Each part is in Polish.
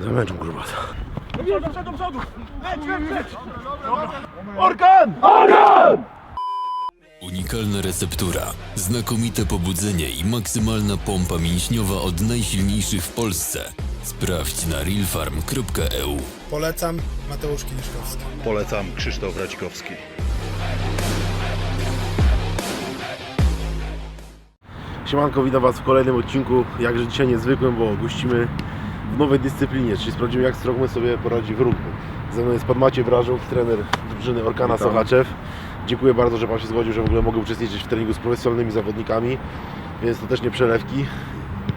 Zamęczą kurwa. Unikalna receptura, znakomite pobudzenie i maksymalna pompa mięśniowa od najsilniejszych w Polsce. Sprawdź na realfarm.eu. Polecam Mateusz Kieliszkowski. Polecam Krzysztof Radzikowski. Siemanko, witam Was w kolejnym odcinku, jakże dzisiaj niezwykłym, bo gościmy w nowej dyscyplinie, czyli sprawdzimy jak Strongman sobie poradzi w rugby. Ze mną jest Pan Maciej Brażów, trener drużyny Orkana Witam. Sochaczew. Dziękuję bardzo, że Pan się zgodził, że w ogóle mogę uczestniczyć w treningu z profesjonalnymi zawodnikami, więc to też nie przelewki.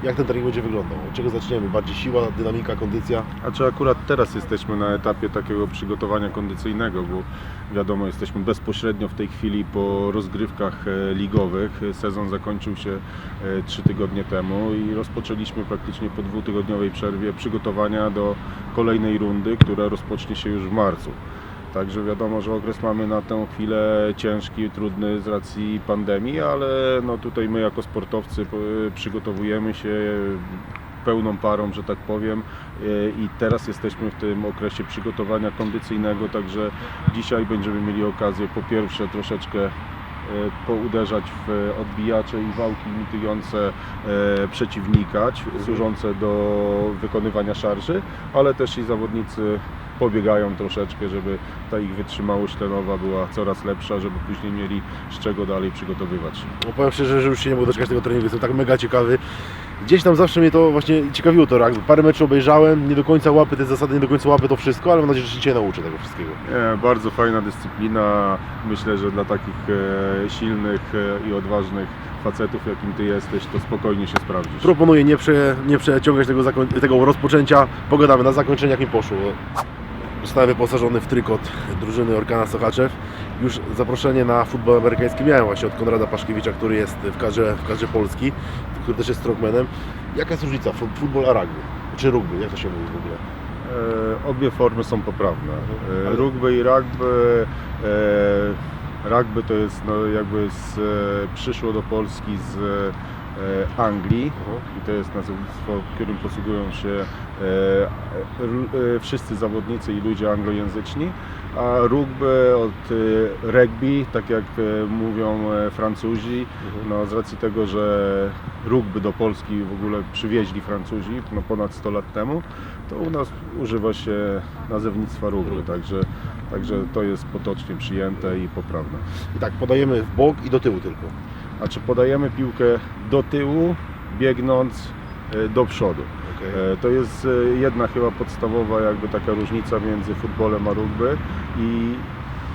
Jak ten trening będzie wyglądał? Od czego zaczniemy? Bardziej siła, dynamika, kondycja? A czy akurat teraz jesteśmy na etapie takiego przygotowania kondycyjnego, bo wiadomo, jesteśmy bezpośrednio w tej chwili po rozgrywkach e, ligowych. Sezon zakończył się e, trzy tygodnie temu i rozpoczęliśmy praktycznie po dwutygodniowej przerwie przygotowania do kolejnej rundy, która rozpocznie się już w marcu. Także wiadomo, że okres mamy na tę chwilę ciężki, trudny z racji pandemii, ale no tutaj my jako sportowcy przygotowujemy się pełną parą, że tak powiem i teraz jesteśmy w tym okresie przygotowania kondycyjnego, także dzisiaj będziemy mieli okazję po pierwsze troszeczkę pouderzać w odbijacze i wałki imitujące e, przeciwnika, ć- służące do wykonywania szarży, ale też i zawodnicy pobiegają troszeczkę, żeby ta ich wytrzymałość tlenowa była coraz lepsza, żeby później mieli z czego dalej przygotowywać. No powiem szczerze, że już się nie mogę doczekać tego treningu, jestem tak mega ciekawy. Gdzieś tam zawsze mnie to właśnie ciekawiło to rugby. Parę meczów obejrzałem, nie do końca łapy te zasady, nie do końca łapy to wszystko, ale mam nadzieję, że się dzisiaj nauczę tego wszystkiego. Nie, bardzo fajna dyscyplina. Myślę, że dla takich e, silnych e, i odważnych facetów, jakim ty jesteś, to spokojnie się sprawdzisz. Proponuję nie, prze, nie przeciągać tego, zakoń- tego rozpoczęcia. Pogadamy na zakończenie, jak mi poszło. Zostałem wyposażony w trykot drużyny Orkana Sochaczew. Już zaproszenie na futbol amerykański miałem właśnie od Konrada Paszkiewicza, który jest w kadrze, w kadrze Polski, który też jest strongmanem. Jaka jest różnica fu- futbol a rugby? Czy rugby? Jak to się mówi w ogóle? E, obie formy są poprawne. E, Ale- rugby i rugby. E, rugby to jest no, jakby z, e, przyszło do Polski z e, Anglii i to jest nazewnictwo, którym posługują się e, e, wszyscy zawodnicy i ludzie anglojęzyczni, a rugby od e, rugby, tak jak e, mówią e, Francuzi, no, z racji tego, że rugby do Polski w ogóle przywieźli Francuzi no, ponad 100 lat temu, to u nas używa się nazewnictwa rugby, także, także to jest potocznie przyjęte i poprawne. I tak, podajemy w bok i do tyłu tylko. Znaczy podajemy piłkę do tyłu, biegnąc e, do przodu. Okay. E, To jest e, jedna chyba podstawowa jakby taka różnica między futbolem a rugby i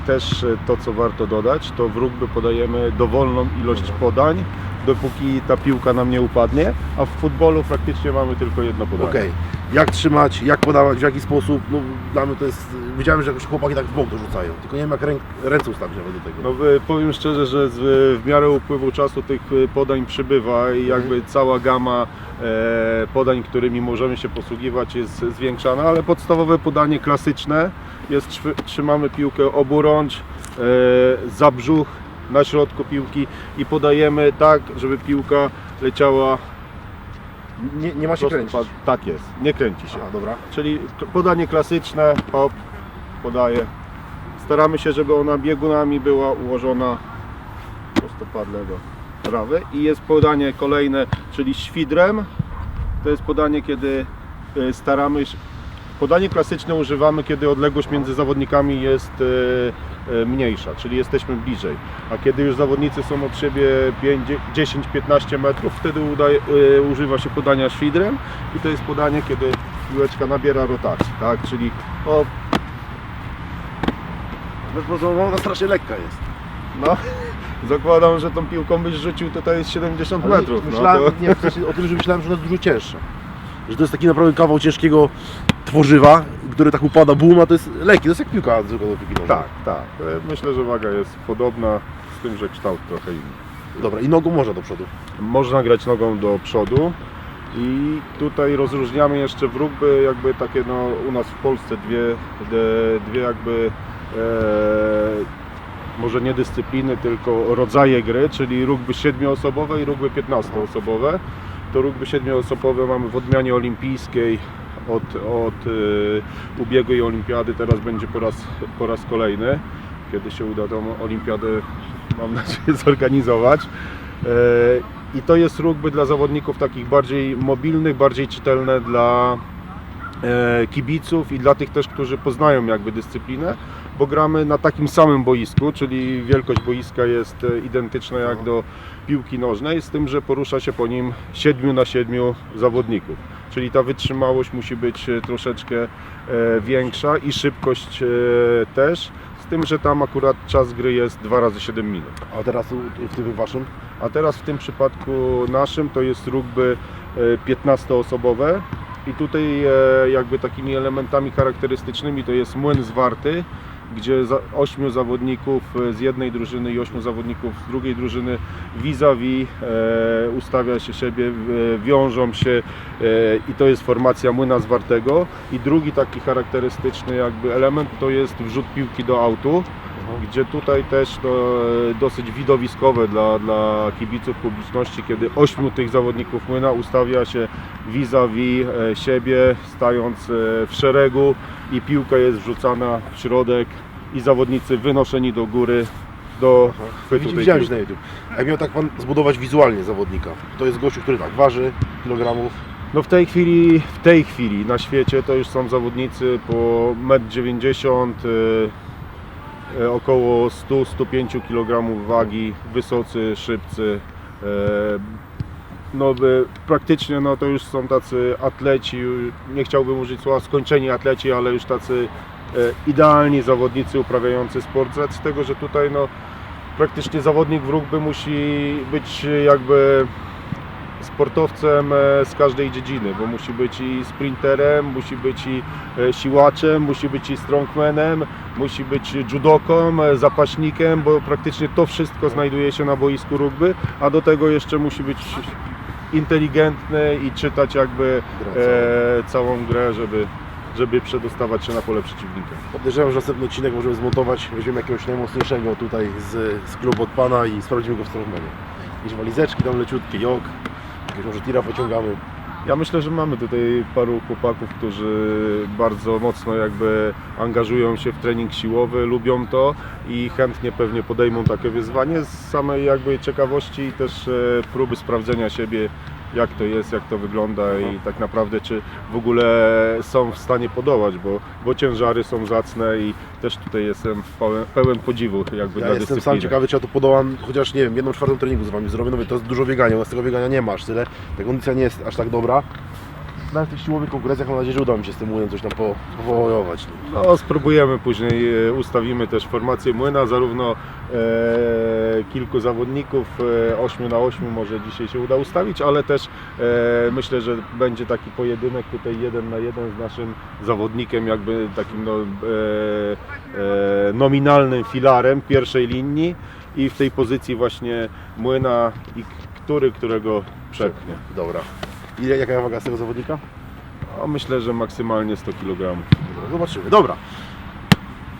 też to co warto dodać, to w rugby podajemy dowolną ilość podań, dopóki ta piłka nam nie upadnie, a w futbolu praktycznie mamy tylko jedno podanie. Okej, jak trzymać, jak podawać, w jaki sposób, no dla mnie to jest, widziałem, że jakoś chłopaki tak w bok dorzucają, tylko nie wiem jak ręk, ręce ustawić nawet do tego. No e, powiem szczerze, że z, w miarę upływu czasu tych e, podań przybywa i jakby cała gama e, podań, którymi możemy się posługiwać jest zwiększana, ale podstawowe podanie klasyczne jest trzy- trzymamy piłkę oburącz, e, za brzuch na środku piłki i podajemy tak, żeby piłka leciała nie, nie ma się kręcić. Tak jest, nie kręci się. Aha, dobra. Czyli k- podanie klasyczne, hop, podaję. Staramy się, żeby ona biegunami była ułożona prostopadle do prawej. I jest podanie kolejne, czyli świdrem. To jest podanie, kiedy e, staramy się... Podanie klasyczne używamy, kiedy odległość między zawodnikami jest e, e, mniejsza, czyli jesteśmy bliżej. A kiedy już zawodnicy są od siebie 10-15 metrów, wtedy udaje, e, używa się podania świdrem i to jest podanie, kiedy piłeczka nabiera rotacji, tak? Czyli o, No po prostu ona strasznie lekka jest. no, zakładam, że tą piłką byś rzucił, to to jest 70 Ale metrów. No, myślałem, to... nie, w sensie o tym, że myślałem, że ona jest dużo cięższa. Że to jest taki naprawdę kawał ciężkiego tworzywa, który tak upada, bum, a to jest lekki, to jest jak piłka zwykła do piłki nożnej. Tak, tak. E, Myślę, że waga jest podobna, z tym, że kształt trochę inny. Dobra, i nogą można do przodu. Można grać nogą do przodu i tutaj rozróżniamy jeszcze w rugby jakby takie no u nas w Polsce dwie, dwie jakby e, może nie dyscypliny, tylko rodzaje gry, czyli rugby 7-osobowe i rugby 15-osobowe. To rugby siedmioosobowe mamy w odmianie olimpijskiej od, od y, ubiegłej olimpiady, teraz będzie po raz, po raz kolejny, kiedy się uda tą olimpiadę, mam nadzieję, zorganizować. E, I to jest rugby dla zawodników takich bardziej mobilnych, bardziej czytelne dla e, kibiców i dla tych też, którzy poznają jakby dyscyplinę, bo gramy na takim samym boisku, czyli wielkość boiska jest e, identyczna jak do piłki nożnej, z tym, że porusza się po nim 7 na 7 zawodników. Czyli ta wytrzymałość musi być e, troszeczkę e, większa i szybkość e, też, z tym, że tam akurat czas gry jest 2 razy 7 minut. A teraz w tym waszym? A teraz w tym przypadku naszym to jest rugby e, 15-osobowe i tutaj jakby takimi elementami charakterystycznymi to jest młyn zwarty, gdzie za, ośmiu zawodników e, z jednej drużyny i ośmiu zawodników z drugiej drużyny vis-a-vis e, ustawia się siebie, e, wiążą się e, i to jest formacja młyna zwartego. I drugi taki charakterystyczny jakby element to jest wrzut piłki do autu gdzie tutaj też to e, dosyć widowiskowe dla, dla kibiców publiczności, kiedy ośmiu tych zawodników młyna ustawia się vis-a-vis e, siebie, stając e, w szeregu i piłka jest wrzucana w środek i zawodnicy wynoszeni do góry do chwytu tej Widziałem piłki. na YouTube. Jak miał tak pan zbudować wizualnie zawodnika, to jest gościu, który tak waży kilogramów, No w tej chwili, w tej chwili na świecie to już są zawodnicy po 1,90 m, około 100-105 kg wagi, wysocy, szybcy. e, No praktycznie no to już są tacy atleci, nie chciałbym użyć słowa skończeni atleci, ale już tacy e, idealni zawodnicy uprawiający sport, z tego, że tutaj no praktycznie zawodnik w rugby musi być jakby sportowcem e, z każdej dziedziny, bo musi być i sprinterem, musi być i e, siłaczem, musi być i strongmanem, musi być judoką, e, zapaśnikiem, bo praktycznie to wszystko znajduje się na boisku rugby, a do tego jeszcze musi być inteligentny i czytać jakby e, całą grę, żeby, żeby przedostawać się na pole przeciwnika. Podejrzewam, że następny odcinek możemy zmontować, weźmiemy jakiegoś najmocniejszego tutaj z, z klubu od pana i sprawdzimy go w strongmanie. Jakieś walizeczki tam leciutkie, jog, może tira pociągamy. Ja myślę, że mamy tutaj paru chłopaków, którzy bardzo mocno jakby angażują się w trening siłowy, lubią to i chętnie pewnie podejmą takie wyzwanie z samej jakby ciekawości i też e, próby sprawdzenia siebie, jak to jest, jak to wygląda i tak naprawdę czy w ogóle są w stanie podołać, bo, bo ciężary są zacne i też tutaj jestem pełen, pełen podziwu jakby Ja dla jestem dyscypliny. sam ciekawy, czy ja tu podołam, chociaż nie wiem, jedną czwartą treningu z wami zrobię, no mówię, to jest dużo biegania, u nas tego biegania nie masz, tyle, ta kondycja nie jest aż tak dobra. W tych siłowych konkurencjach mam nadzieję, że uda mi się z tym młynem coś tam po, powojować. No, spróbujemy później, e, ustawimy też formację młyna, zarówno e, kilku zawodników, e, 8 na 8 może dzisiaj się uda ustawić, ale też e, myślę, że będzie taki pojedynek tutaj jeden na jeden z naszym zawodnikiem, jakby takim no, e, e, nominalnym filarem pierwszej linii i w tej pozycji właśnie młyna i który, którego przepchnie. Dobra. Ile, jaka waga z tego zawodnika? No, myślę, że maksymalnie 100 kg. Dobra, zobaczymy. Dobra.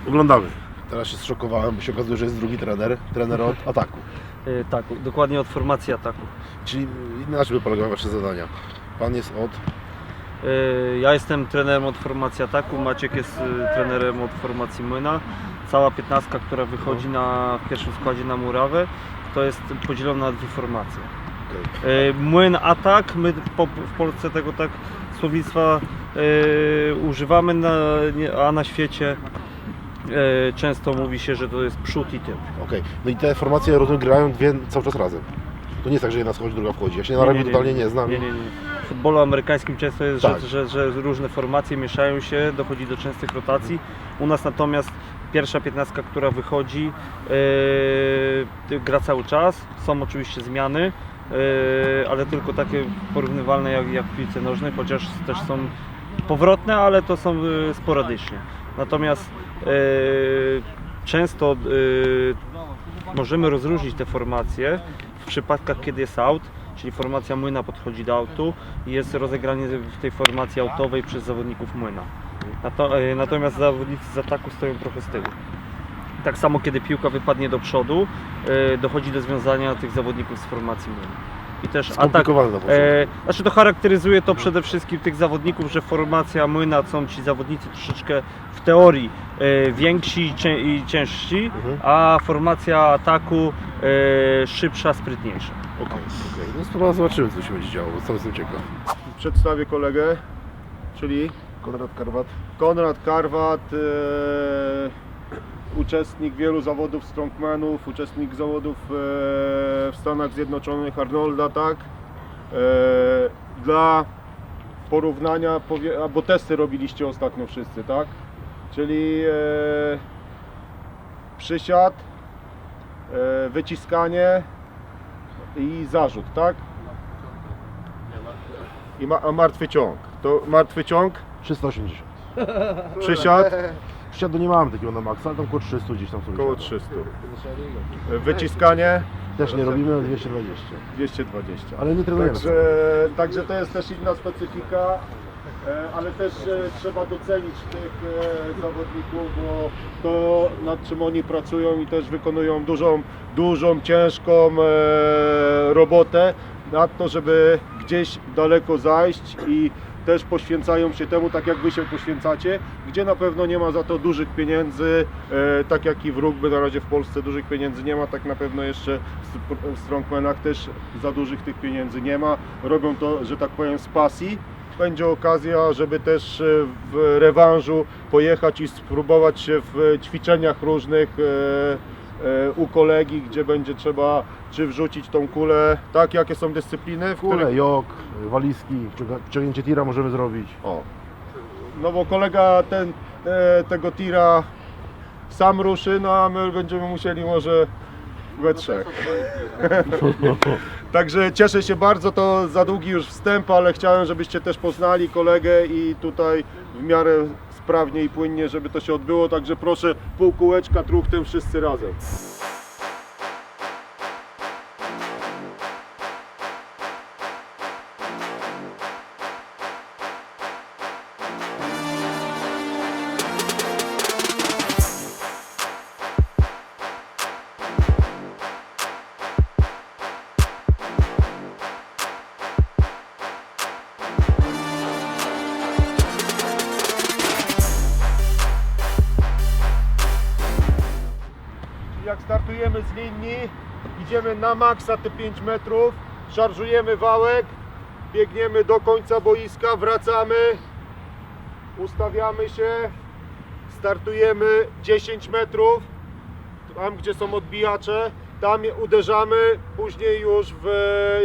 Oglądamy. Teraz się zszokowałem, bo się okazuje, że jest drugi trener, trener od ataku. Y, Tak, dokładnie od formacji ataku. Czyli na czym polegają Wasze zadania? Pan jest od... Y, Ja jestem trenerem od formacji ataku, Maciek jest trenerem od formacji młyna. Cała piętnastka, która wychodzi na, w pierwszym składzie na murawę, to jest podzielona na dwie formacje. Y, Młyn atak, my po, w Polsce tego tak słownictwa y, używamy, na, nie- a na świecie y, często mówi się, że to jest przód i tył. Okej. No i te formacje rozumiem grają dwie cały czas razem. To nie jest tak, że jedna schodzi, druga wchodzi. Ja się na rugby totalnie nie znam. Nie, nie, nie. W futbolu amerykańskim często jest, Tak. że, że, że różne formacje mieszają się, dochodzi do częstych rotacji. U nas natomiast pierwsza piętnastka, która wychodzi, yy, gra cały czas. Są oczywiście zmiany, ale tylko takie porównywalne jak, jak w piłce nożnej, chociaż też są powrotne, ale to są yy, sporadycznie. Natomiast yy, często yy, możemy rozróżnić te formacje w przypadkach, kiedy jest out, czyli formacja młyna podchodzi do autu i jest rozegranie w tej formacji autowej przez zawodników młyna. Nato, natomiast zawodnicy z ataku stoją trochę z tyłu. Tak samo kiedy piłka wypadnie do przodu, e, dochodzi do związania tych zawodników z formacji młyna. i też atak. E, znaczy to charakteryzuje to przede wszystkim tych zawodników, że formacja młyna są ci zawodnicy troszeczkę w teorii e, więksi i cię- i ciężsi, Mhm. a formacja ataku e, szybsza, sprytniejsza. Okej, okej. No to teraz zobaczymy, co się będzie działo, bo sam jestem ciekaw. Przedstawię kolegę, czyli Konrad Karwat. Konrad Karwat, e, uczestnik wielu zawodów strongmanów, uczestnik zawodów e, w Stanach Zjednoczonych Arnolda, tak? E, dla porównania, bo testy robiliście ostatnio wszyscy, tak? Czyli e, przysiad, e, wyciskanie i zarzut, tak? I ma, a martwy ciąg. To martwy ciąg 380. Przysiad Przysiadu nie mam takiego na maksa, ale tam około 300 gdzieś tam około 300. Wyciskanie Też nie robimy, ale 220. 220. Ale nie trenujemy. Także, także to jest też inna specyfika, e, ale też e, trzeba docenić tych e, zawodników, bo to nad czym oni pracują i też wykonują dużą, dużą, ciężką e, robotę nad to, żeby gdzieś daleko zajść i też poświęcają się temu, tak jak Wy się poświęcacie, gdzie na pewno nie ma za to dużych pieniędzy, e, tak jak i w rugby na razie w Polsce dużych pieniędzy nie ma, tak na pewno jeszcze w strongmanach też za dużych tych pieniędzy nie ma. Robią to, że tak powiem, z pasji. Będzie okazja, żeby też e, w rewanżu pojechać i spróbować się w ćwiczeniach różnych e, e, u kolegi, gdzie będzie trzeba czy wrzucić tą kulę, tak, jakie są dyscypliny, w Kule, jok, walizki, wciąga- wciągnięcie tira możemy zrobić. o. No bo kolega ten, e, tego tira sam ruszy, no a my będziemy musieli może we trzech. Także cieszę się bardzo, to za długi już wstęp, ale chciałem, żebyście też poznali kolegę i tutaj w miarę sprawnie i płynnie, żeby to się odbyło. Także proszę pół kółeczka truchtem wszyscy razem. Idziemy na maksa te 5 metrów, szarżujemy wałek, biegniemy do końca boiska, wracamy, ustawiamy się, startujemy 10 metrów, tam gdzie są odbijacze, tam uderzamy, później już w,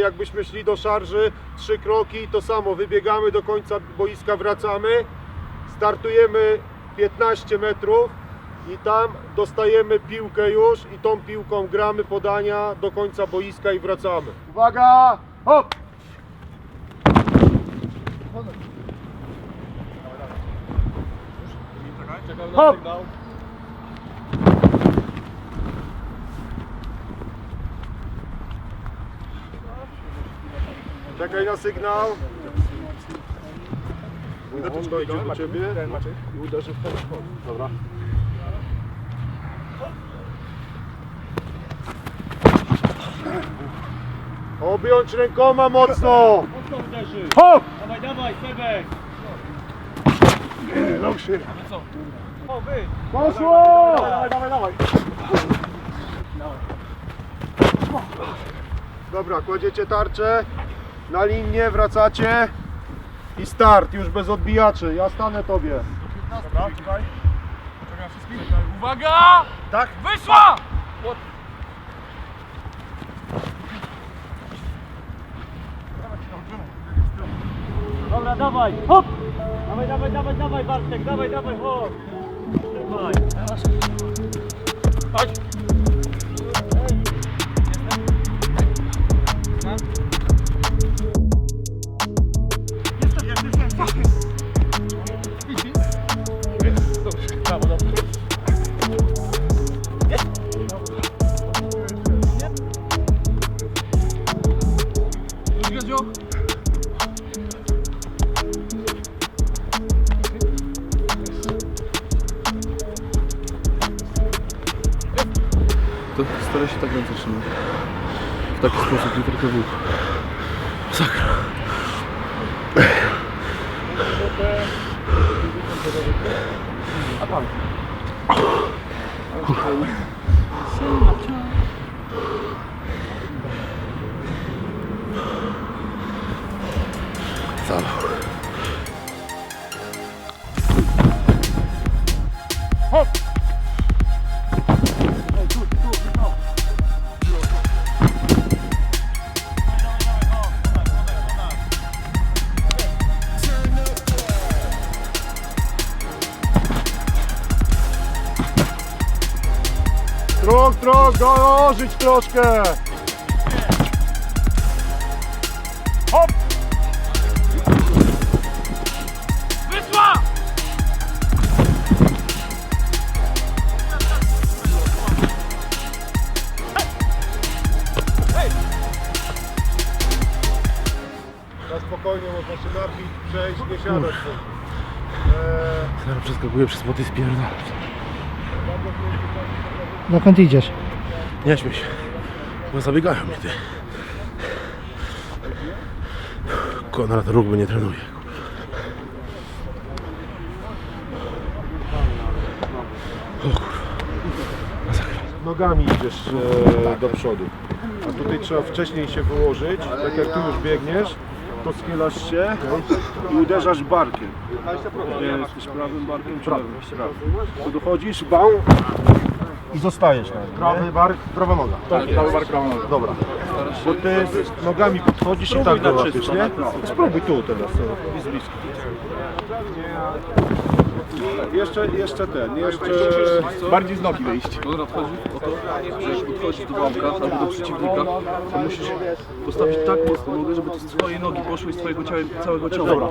jakbyśmy szli do szarży, trzy kroki, to samo, wybiegamy do końca boiska, wracamy, startujemy 15 metrów, i tam dostajemy piłkę już i tą piłką gramy podania do końca boiska i wracamy. Uwaga! Hop! Hop! Czekaj na sygnał. Idzie do ciebie i uderzy w ten Dobra. Objąć rękoma mocno! Hop! Dawaj, dawaj, Sebek! Poszło! Dobra, kładziecie tarczę na linię, wracacie i start, już bez odbijaczy. Ja stanę tobie. Uwaga! Tak? Wyszła! Dobra, dawaj, hop! Dawaj, dawaj, dawaj, dawaj, Bartek, dawaj, dawaj, hop! Dawaj. Chodź! 아빠. 숨 막혀. 자. Dołożyć troszkę! Wysła! Na spokojnie można się napić, przejść, nie siadać. Zaraz przeskakuję przez płoty spierdalać. Dokąd idziesz? Nie śmiej się. Bo zabiegają mnie ty. Konrad rugby nie trenuje. Nogami idziesz e, do przodu. A tutaj trzeba wcześniej się wyłożyć, tak jak tu już biegniesz, to schylasz się i uderzasz barkiem. Nie, jesteś prawym barkiem czy lewym? Prawym. Tu dochodzisz, bał i zostajesz na nim. Prawy bark, prawa noga. Tak, prawy bark, prawa noga. Dobra. Bo ty nogami podchodzisz i tak go łapiesz, nie? Spróbuj tu teraz, o, jest blisko. Jeszcze, jeszcze ten, jeszcze... bardziej z nogi wyjść. Konrad chodzi o to, że jak podchodzisz do bramka albo do przeciwnika, to musisz postawić tak mocno nogę, żeby to z twojej nogi poszło i z twojego ciała, całego ciała.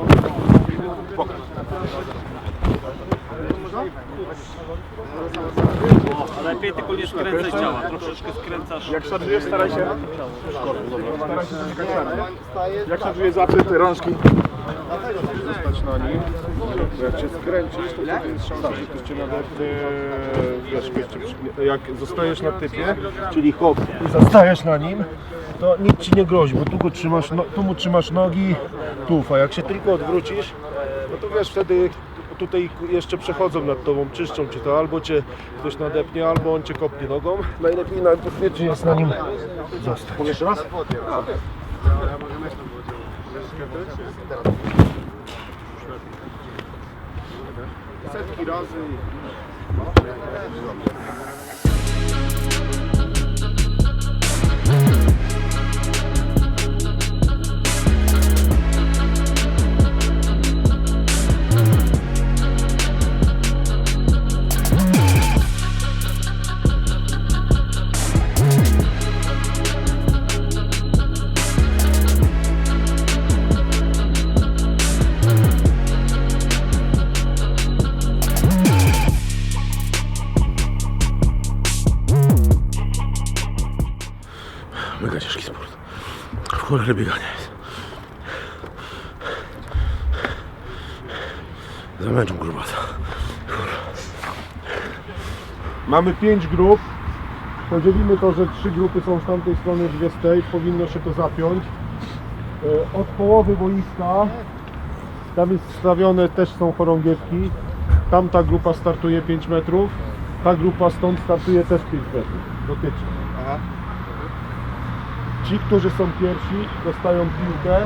Lepiej tylko nie skręcaj ciała, troszeczkę skręcasz. Jak szarżujesz, staraj się. Staraj się zamykać szarże. Jak szarżujesz, złapy te rączki. zostać na nim. Jak cię skręcisz, to wtedy jest szansa, że ktoś cię wiesz, cię przygnie- Jak zostajesz na typie, czyli hop i zostajesz na nim, to nic ci nie grozi, bo tu go trzymasz, no, tu mu trzymasz nogi, tu, a jak się tylko odwrócisz, no to wiesz, wtedy tutaj jeszcze przechodzą nad tobą, czyszczą cię to, albo cię ktoś nadepnie, albo on cię kopnie nogą. Najlepiej najbezpieczniej jest na nim zostać. Jeszcze raz? setki razy. W cholerę biegania jest. Zamęczą grubasa. Mamy pięć grup. Podzielimy to, że trzy grupy są z tamtej strony, dwie z tej. Powinno się to zapiąć. E, Od połowy boiska tam jest stawione też są chorągiewki. Tamta grupa startuje 5 metrów. Ta grupa stąd startuje też 5 metrów. Dotyczy. Ci, którzy są pierwsi, dostają piłkę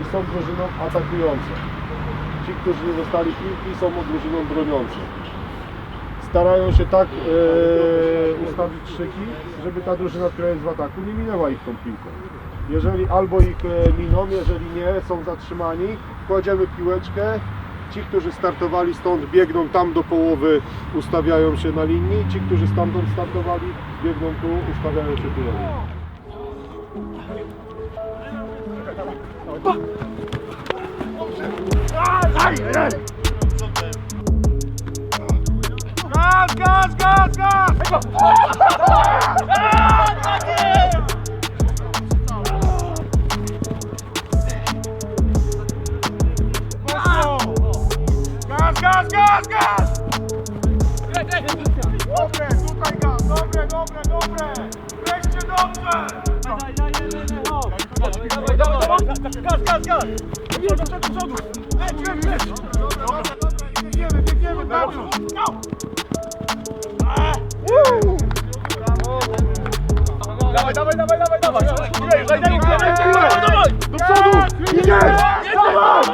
i są drużyną atakującą. Ci, którzy nie dostali piłki, są drużyną broniącą starają się tak e, ustawić szyki, żeby ta drużyna, która jest w ataku, nie minęła ich tą piłką. Jeżeli albo ich e, miną, jeżeli nie, są zatrzymani, kładziemy piłeczkę. Ci, którzy startowali stąd, biegną tam do połowy, ustawiają się na linii. Ci, którzy stamtąd startowali, biegną tu, ustawiają się tu na linii. Gaz, gaz, gaz, gaz! Gaz, gaz, gaz, gaz! Dobre, tutaj gaz, dobre, dobre, dobre! Wreszcie dobrze! Dawaj, dawaj, dawaj! Gaz, gaz, gaz! Do przodu, przodu! Leć, leć, leć! Biegniemy, biegniemy! Dawaj, dawaj, dawaj, dawaj, dawaj! Daj, daj, daj, daj, daj, dawaj! Do przodu! Idziesz! Dawaj!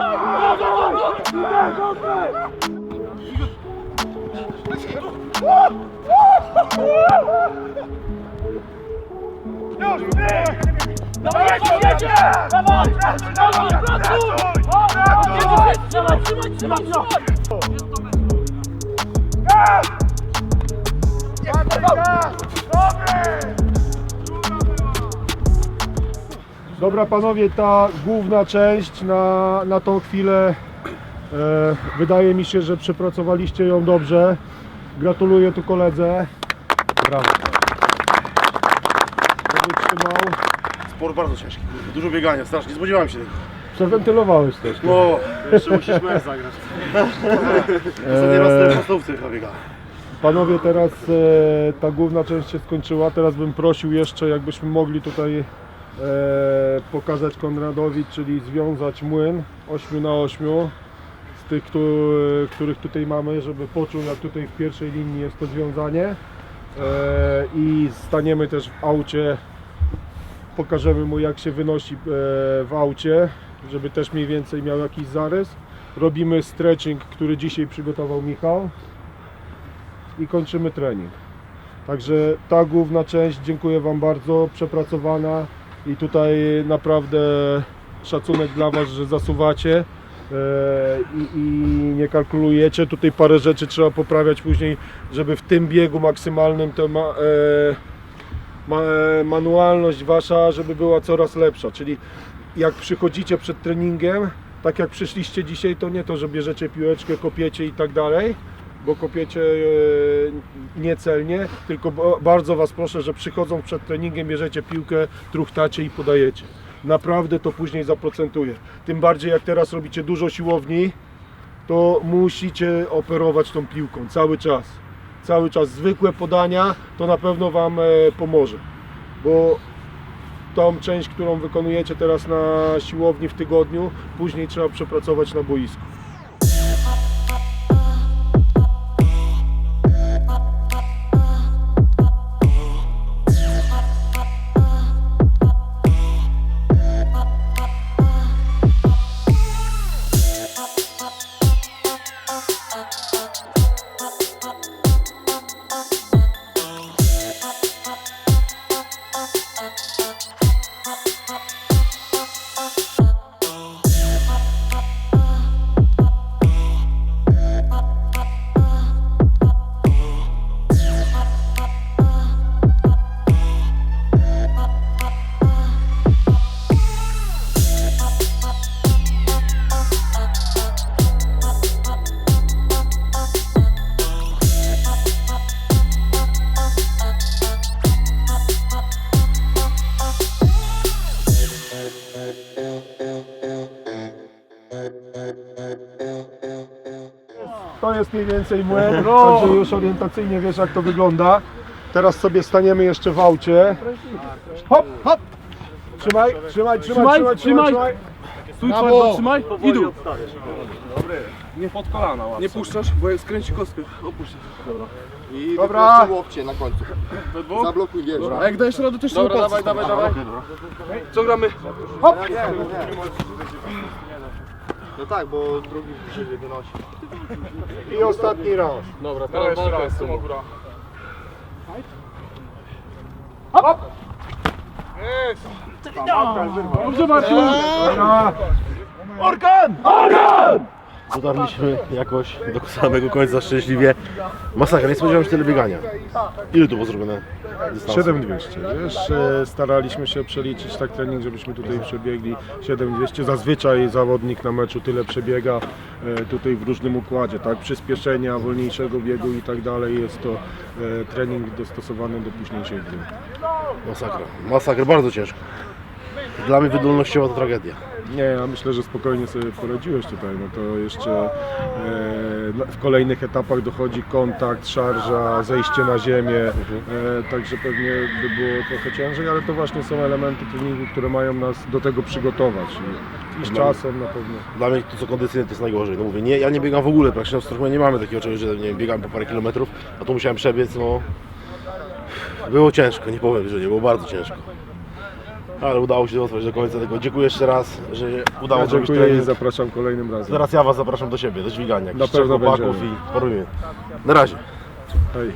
Już, bieg! Dobra panowie, ta główna część na, na tą chwilę e, wydaje mi się, że przepracowaliście ją dobrze. Gratuluję tu koledze. Brawo. Sport bardzo ciężki, kurde. dużo biegania, strasznie, nie spodziewałem się tego. Przewentylowałeś też. No, jeszcze musisz mecz zagrać. Ostatni raz w podstawówce chyba biegałem. Panowie, teraz e, ta główna część się skończyła. Teraz bym prosił jeszcze, jakbyśmy mogli tutaj e, pokazać Konradowi, czyli związać młyn 8 na 8 z tych, któ- których tutaj mamy, żeby poczuł, jak tutaj w pierwszej linii jest to związanie. E, I staniemy też w aucie, pokażemy mu, jak się wynosi e, w aucie, żeby też mniej więcej miał jakiś zarys. Robimy stretching, który dzisiaj przygotował Michał i kończymy trening. Także ta główna część, dziękuję Wam bardzo, przepracowana i tutaj naprawdę szacunek dla Was, że zasuwacie e, i, nie kalkulujecie. Tutaj parę rzeczy trzeba poprawiać później, żeby w tym biegu maksymalnym to ma, e, manualność Wasza, żeby była coraz lepsza. Czyli jak przychodzicie przed treningiem, tak jak przyszliście dzisiaj, to nie to, że bierzecie piłeczkę, kopiecie i tak dalej, bo kopiecie e, niecelnie, tylko ba- bardzo Was proszę, że przychodząc przed treningiem bierzecie piłkę, truchtacie i podajecie. Naprawdę to później zaprocentuje. Tym bardziej jak teraz robicie dużo siłowni, to musicie operować tą piłką cały czas. Cały czas zwykłe podania to na pewno Wam e, pomoże, bo tą część, którą wykonujecie teraz na siłowni w tygodniu, później trzeba przepracować na boisku. Jest mniej więcej młyn, także już orientacyjnie wiesz jak to wygląda. Teraz sobie staniemy jeszcze w aucie. Hop, hop! Trzymaj, trzymaj, trzymaj, trzymaj, trzymaj, trzymaj. Stój twardo, trzymaj i dół. Nie pod kolana Nie puszczasz, bo skręci kostkę. Opuszczasz. Dobra, łopcie na końcu. Zablokuj wiesz. A jak dajesz radę, też Dobra, dawaj, dawaj, dawaj. Co gramy? No tak, bo drugi się nie wynosi. i ostatni raz. Dobra, teraz jeszcze raz. Góra. Dobrze Marcin! Dobra. Dotarliśmy jakoś do samego końca szczęśliwie. Masakra, nie spodziewałem się tyle biegania. Ile tu było zrobione dystansu? 7200, wiesz, e, staraliśmy się przeliczyć tak trening, żebyśmy tutaj przebiegli 7200. Zazwyczaj zawodnik na meczu tyle przebiega e, tutaj w różnym układzie, tak, przyspieszenia, wolniejszego biegu i tak dalej. Jest to e, trening dostosowany do późniejszej gry. Masakra, masakra, bardzo ciężko. Dla mnie wydolnościowa to tragedia. Nie, ja myślę, że spokojnie sobie poradziłeś tutaj. No to jeszcze e, w kolejnych etapach dochodzi kontakt, szarża, zejście na ziemię. E, także pewnie by było trochę ciężej, ale to właśnie są elementy treningu, które mają nas do tego przygotować. I, i z czasem na pewno. Dla mnie to co kondycyjne to jest najgorzej. No mówię, nie, ja nie biegam w ogóle, praktycznie w nie mamy takiego czegoś, że nie wiem, biegam po parę kilometrów, a tu musiałem przebiec, no było ciężko, nie powiem, że nie, było bardzo ciężko. Ale udało się dotrwać do końca tego. Dziękuję jeszcze raz, że udało Ja się zrobić dziękuję i trening. zapraszam kolejnym razem. Teraz ja Was zapraszam do siebie, do dźwigania. Na Jakichś pewno trzech chłopaków będziemy. i porobimy. Na razie. Hej.